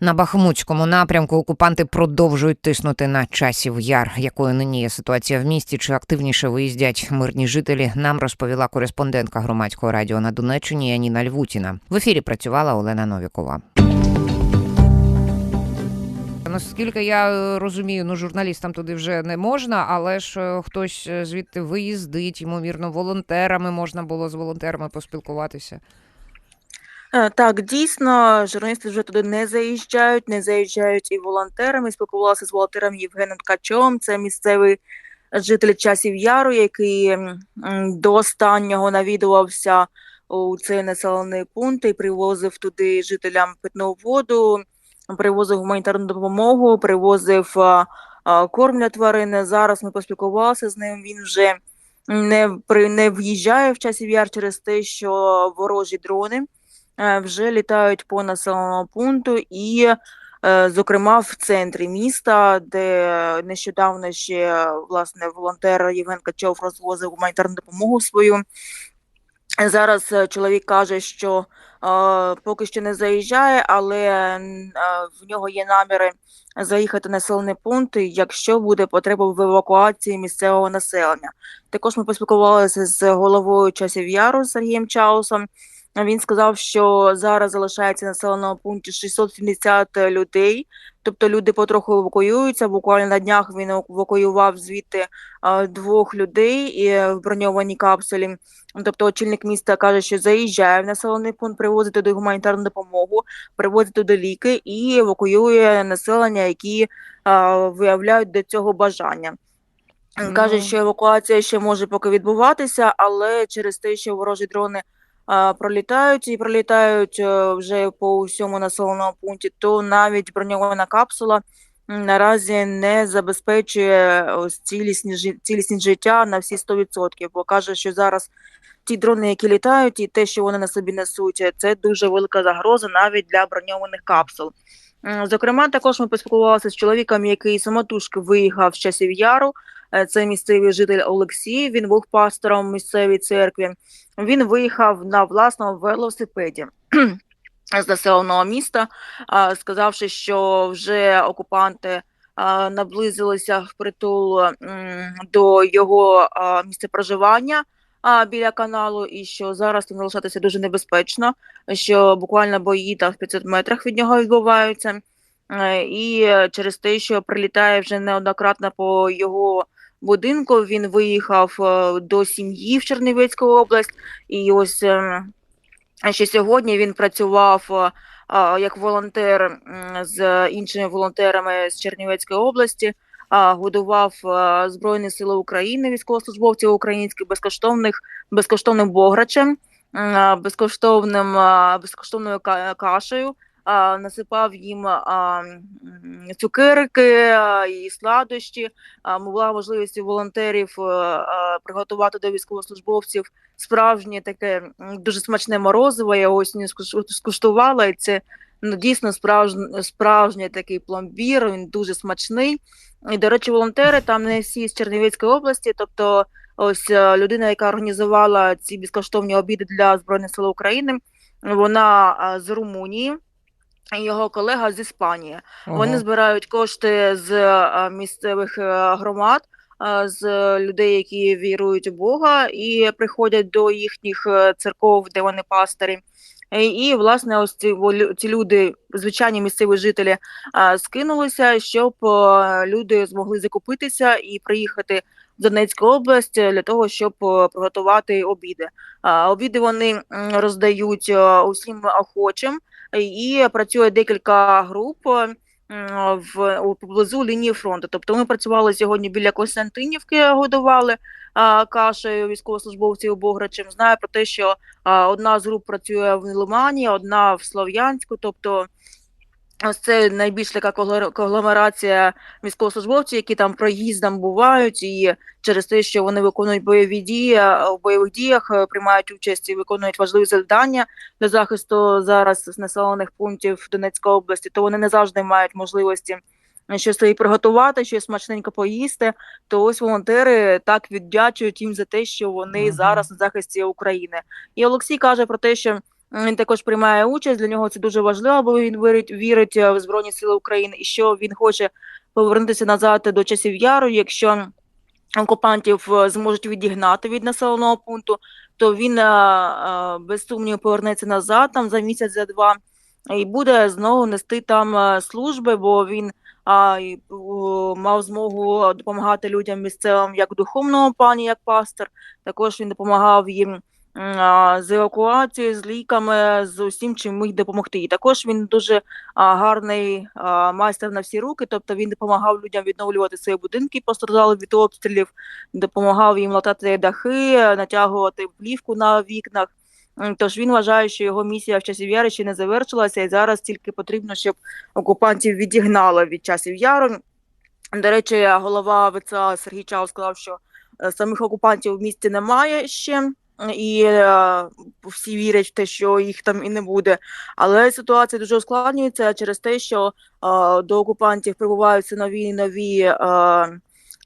На Бахмутському напрямку окупанти продовжують тиснути на часів яр. Якою нині є ситуація в місті? Чи активніше виїздять мирні жителі? Нам розповіла кореспондентка громадського радіо на Донеччині Яніна Львутіна. В ефірі працювала Олена Новікова. Наскільки я е, розумію, ну журналістам туди вже не можна, але ж е, хтось е, звідти виїздить, ймовірно, волонтерами можна було з волонтерами поспілкуватися. Е, Так, дійсно, журналісти вже туди не заїжджають, не заїжджають і волонтери. Ми спілкувалися з волонтером Євгеном Ткачом, це місцевий житель часів Яру, який до останнього навідувався у цей населений пункт і привозив туди жителям питну воду, привозив гуманітарну допомогу, привозив корм для тварин. Зараз ми поспілкувалися з ним. Він вже не при не в'їжджає в часів яр через те, що ворожі дрони вже літають по населеному пункту і, е, зокрема, в центрі міста, де нещодавно ще власне волонтер Євген Качов розвозив гуманітарну допомогу свою. Зараз е, чоловік каже, що е, поки що не заїжджає, але е, в нього є наміри заїхати на населений пункт, якщо буде потреба в евакуації місцевого населення. Також ми поспілкувалися з головою часів Яру Сергієм Чаусом. Він сказав, що зараз залишається в населеному пункті 670 людей, тобто люди потроху евакуюються. Буквально на днях він евакуював звідти е, двох людей і е, в броньованій капсулі. Тобто очільник міста каже, що заїжджає в населений пункт, привозить туди гуманітарну допомогу, привозить туди ліки і евакуює населення, які е, виявляють до цього бажання. Каже, що евакуація ще може поки відбуватися, але через те, що ворожі дрони пролітають і пролітають вже по всьому населеному пункті, то навіть броньована капсула наразі не забезпечує ось цілісні цілісність життя на всі 100%. Бо каже, що зараз ті дрони, які літають, і те, що вони на собі несуть, е, це дуже велика загроза навіть для броньованих капсул. Зокрема, також ми поспілкувалися з чоловіком, який самотужки виїхав з часів яру. Е, Це місцевий житель Олексій. Він був пастором в місцевій церкві. Він виїхав на власному велосипеді з населеного міста, сказавши, що вже окупанти наблизилися впритул м, до його місця проживання біля каналу, і що зараз там залишатися дуже небезпечно, що буквально бої там в 500 метрах від нього відбуваються. Е, І через те, що прилітає вже неоднократно по його будинку, він виїхав е, до сім'ї в Чернівецьку область, і ось ем, ще сьогодні він працював е, як волонтер з іншими волонтерами з Чернівецької області, годував е, Збройні Сили України, військовослужбовців українських безкоштовних безкоштовним бограчем, безкоштовним безкоштовною кашею. Насипав їм цукерки і сладощі. Була можливість волонтерів е, приготувати до військовослужбовців справжнє таке дуже смачне морозиво. Я ось скуштувала, і це ну дійсно справжній справжній такий пломбір. Він дуже смачний. І, до речі, волонтери там не всі з Чернівецької області, тобто ось е, людина, яка організувала ці безкоштовні обіди для Збройних сил України, вона з Румунії. Його колега з Іспанії. Вони збирають кошти з е, місцевих е, громад, е, з людей, які вірують у Бога, і приходять до їхніх церков, де вони пастирі. І, власне, ось ці, ці люди, звичайні місцеві жителі, скинулися, щоб люди змогли закупитися і приїхати в Донецьку область для того, щоб приготувати обіди. Обіди вони роздають усім охочим, і працює декілька груп е, в поблизу лінії фронту. Тобто ми працювали сьогодні біля Костянтинівки, годували а, кашею військовослужбовців Бограчем. Знаю про те, що а, одна з груп працює в Лимані, одна в Слов'янську. Тобто ось це найбільш така конгломер- конгломерація військовослужбовців, які там проїздом бувають, і через те, що вони виконують бойові дії, в бойових діях е, приймають участь і виконують важливі завдання для захисту зараз населених пунктів Донецької області, то вони не завжди мають можливості щось собі приготувати, щось смачненько поїсти. То ось волонтери так віддячують їм за те, що вони Мгм. зараз на захисті України. І Олексій каже про те, що Він також приймає участь. Для нього це дуже важливо, бо він вірить, вірить е, в Збройні Сили України і що він хоче повернутися назад до часів яру. Якщо окупантів е, зможуть відігнати від населеного пункту, то він е, без сумніву повернеться назад там за місяць, за два, і буде знову нести там служби, бо він а, мав змогу допомагати людям місцевим як духовному плані, як пастор. Також він допомагав їм з евакуацією, з ліками, з усім, чим міг допомогти. І також він дуже гарний майстер на всі руки, тобто він допомагав людям відновлювати свої будинки, постраждали від обстрілів, допомагав їм латати дахи, натягувати плівку на вікнах. Тож він вважає, що його місія в часів Яри ще не завершилася, і зараз тільки потрібно, щоб окупантів відігнали від часів яру. До речі, голова ВЦА Сергій Чал сказав, що е, самих окупантів в місті немає ще, і е, всі вірять в те, що їх там і не буде. Але ситуація дуже ускладнюється через те, що е, до окупантів прибуваються нові і нові. Е,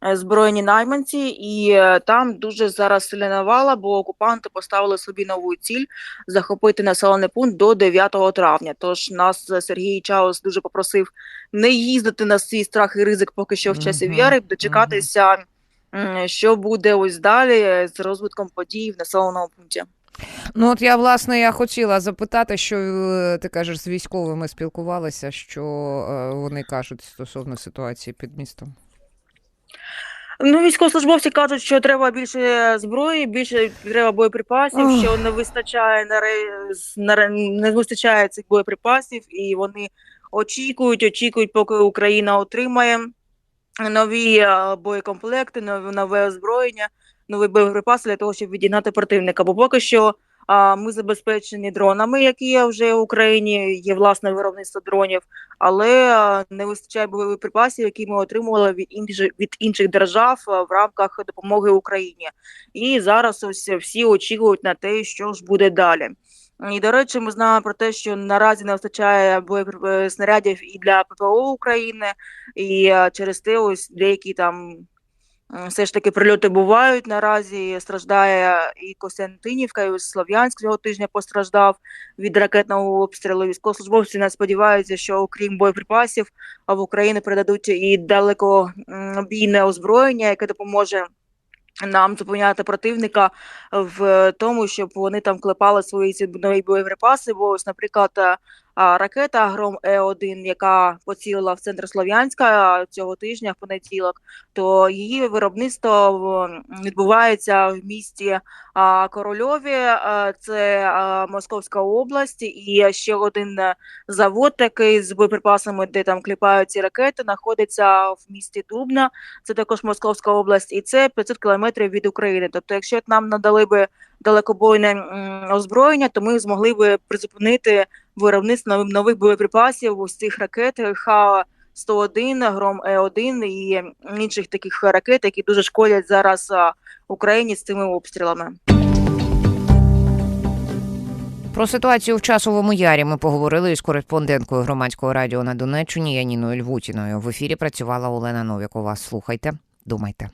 е, Збройні найманці, і е, там дуже зараз сильна навала, бо окупанти поставили собі нову ціль захопити населений пункт до 9 травня. Тож нас Сергій Чаус дуже попросив не їздити на свій страх і ризик поки що в часі віри, дочекатися, що буде ось далі з розвитком подій в населеному пункті. Ну от я власне я хотіла запитати, що е, ти кажеш, з військовими спілкувалися, що е, вони кажуть стосовно ситуації під містом. Ну, військовослужбовці кажуть, що треба більше зброї, більше треба боєприпасів, Ох. що не вистачає на ре- на ре- не вистачає цих боєприпасів, і вони очікують, очікують, поки Україна отримає нові е, боєкомплекти, нове, озброєння, нові боєприпаси для того, щоб відігнати противника. Бо поки що ми забезпечені дронами, які є вже в Україні, є власне виробництво дронів, але а, не вистачає боєприпасів, які ми отримували від інших від інших держав а, в рамках допомоги Україні. І зараз ось всі очікують на те, що ж буде далі. І до речі, ми знаємо про те, що наразі не вистачає е, снарядів і для ППО України, і е, через те ось деякі там все ж таки прильоти бувають наразі. Страждає і Костянтинівка, і Слов'янськ цього тижня постраждав від ракетного обстрілу. Військовослужбовці не сподіваються, що окрім боєприпасів, в Україну передадуть і далекобійне озброєння, яке допоможе. Нам зупиняти противника в тому, щоб вони там клепали свої ці нові боєприпаси. Бо ось, наприклад, е, ракета Гром Е1, яка поцілила в центр Слов'янська цього тижня в понеділок, то її виробництво відбувається в місті Корольові, це Московська область, і ще один завод такий з боєприпасами, де там кліпають ці ракети, знаходиться в місті Дубна, це також Московська область, і це 500 кілометрів від України. Тобто, якщо нам надали би далекобойне озброєння, то ми змогли би призупинити виробництво нових- боєприпасів ось цих ракет Х-101, Гром Е1 і інших таких ракет, які дуже шкодять зараз Україні з цими обстрілами. Про ситуацію в часовому ярі ми поговорили із кореспонденткою громадського радіо на Донеччині Яніною Львутіною. В ефірі працювала Олена Новікова. Слухайте, думайте.